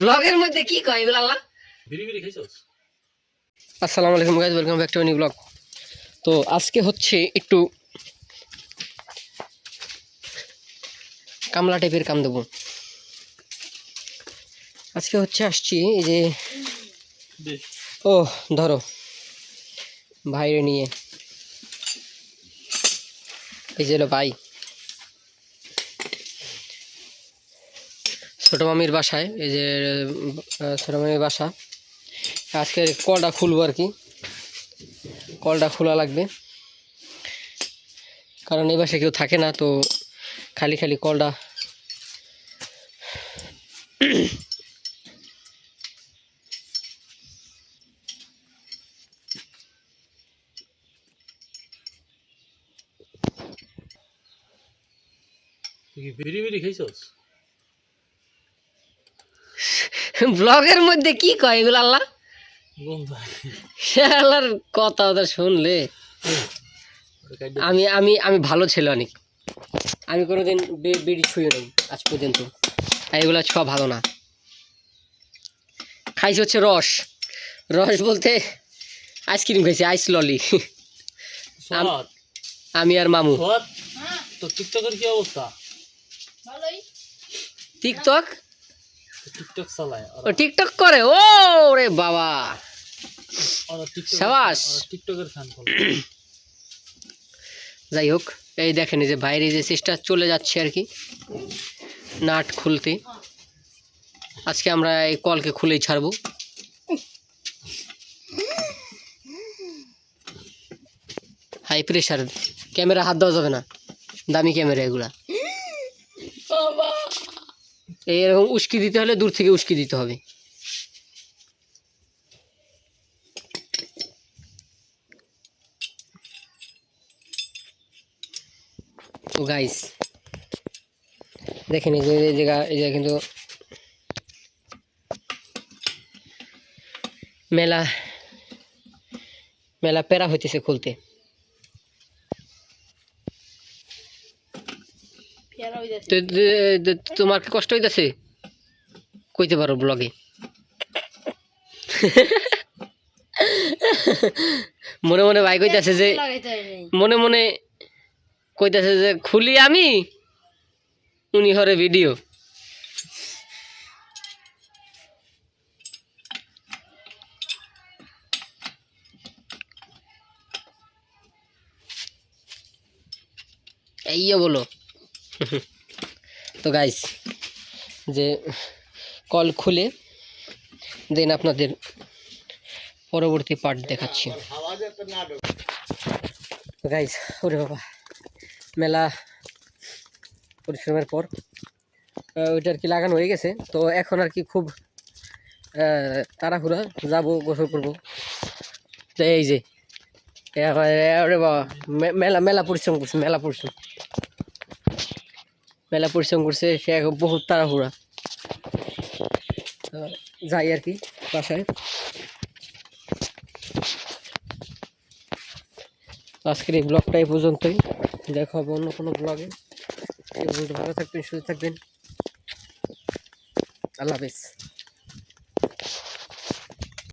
ব্লগের মধ্যে কি কয় এগুলো আল্লাহ? আসসালামু আলাইকুম guys welcome back to new blog তো আজকে হচ্ছে একটু কামলা টাইপের কাম দেবো। আজকে হচ্ছে আসছি এই যে ও ধরো ভাইরে নিয়ে। এই যে হলো ভাই। ছোটো মামির বাসায়, এই যে ছোটো মামির বাসা। আজকে কলটা খুলবো আর কি। কলটা খোলা লাগবে। কারণ এই বাসায় কেউ থাকে না, তো খালি খালি কলটা বিড়ি বিড়ি খাইছস? ব্লগের মধ্যে কি কয় এগুলো আল্লাহ? গন্ধ শালার কথা ওটা শুনলে। আমি আমি আমি ভালো ছেলে অনেক। আমি কোনোদিন বিড়ি ছুঁয়ে নেই আজ পর্যন্ত। আর এগুলো ছোঁয়া ভালো না। খাইছি হচ্ছে রস। রস বলতে আইসক্রিম খাইছি আইস ললি। আমি আর মামু। তো টিকটকের কি অবস্থা? টিকটক? টিকটক চালায় ও টিকটক করে ও রে বাবা। সাবাস। টিকটকের ফ্যান যাই হোক এই দেখেন যে বাইরে যে চেষ্টা চলে যাচ্ছে আর কি নাট খুলতে। আজকে আমরা এই কলকে খুলেই ছাড়বো। হাই প্রেশার ক্যামেরা হাত দেওয়া যাবে না দামি ক্যামেরা এগুলা। এরকম উস্কি দিতে হলে দূর থেকে উস্কি দিতে হবে। তো গাইস দেখেন এই যে, এই জায়গা এই জায়গা কিন্তু মেলা মেলা প্যারা হইতেছে খুলতে। তোমার কি কষ্ট হইতেছে? কইতে পারো ব্লগে। মনে মনে ভাই কইতাছে যে মনে মনে কইতাছে যে খুলি আমি? উনি হরে ভিডিও। এইও বলো। তো গাইস যে কল খুলে দেন আপনাদের পরবর্তী পার্ট দেখাচ্ছি। গাইস ওরে বাবা মেলা পরিশ্রমের পর আহ, ওইটা আর কি লাগানো হয়ে গেছে? তো এখন আর কি খুব তাড়াহুড়া যাব গোসল করব। এই যে ওরে বাবা মেলা মেলা পরিশ্রম করছে মেলা পরিশ্রম। মেলা পরিশ্রম করছে, সে এখন বহুত তাড়াহুড়া। যাই আর কি, বাসায়। আজকের এই ব্লগটা এই পর্যন্তই। দেখা হবে অন্য কোনো ব্লগে ভালো থাকবেন, সুস্থ থাকবেন। আল্লাহ হাফেজ।